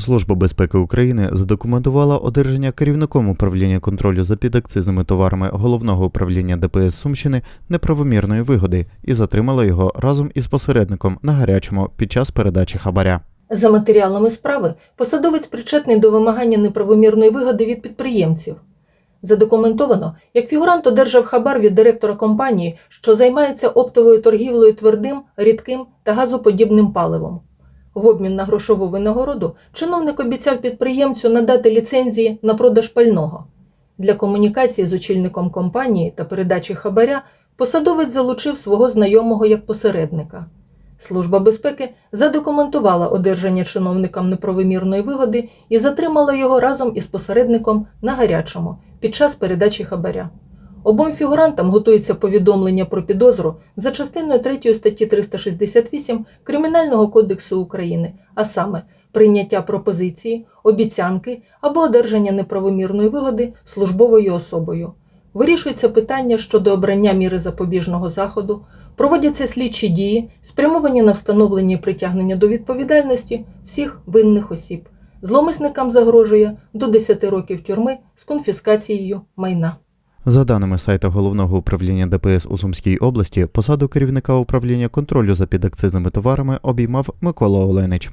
Служба безпеки України задокументувала одержання керівником управління контролю за підакцизними товарами головного управління ДПС Сумщини неправомірної вигоди і затримала його разом із посередником на гарячому під час передачі хабаря. За матеріалами справи посадовець причетний до вимагання неправомірної вигоди від підприємців. Задокументовано, як фігурант одержав хабар від директора компанії, що займається оптовою торгівлею твердим, рідким та газоподібним паливом. В обмін на грошову винагороду чиновник обіцяв підприємцю надати ліцензії на продаж пального. Для комунікації з очільником компанії та передачі хабаря посадовець залучив свого знайомого як посередника. Служба безпеки задокументувала одержання чиновникам неправомірної вигоди і затримала його разом із посередником на гарячому під час передачі хабаря. Обом фігурантам готується повідомлення про підозру за частиною 3 статті 368 Кримінального кодексу України, а саме прийняття пропозиції, обіцянки або одержання неправомірної вигоди службовою особою. Вирішується питання щодо обрання міри запобіжного заходу, проводяться слідчі дії, спрямовані на встановлення і притягнення до відповідальності всіх винних осіб. Зломисникам загрожує до 10 років тюрми з конфіскацією майна. За даними сайту головного управління ДПС у Сумській області, посаду керівника управління контролю за підакцизними товарами обіймав Микола Оленич.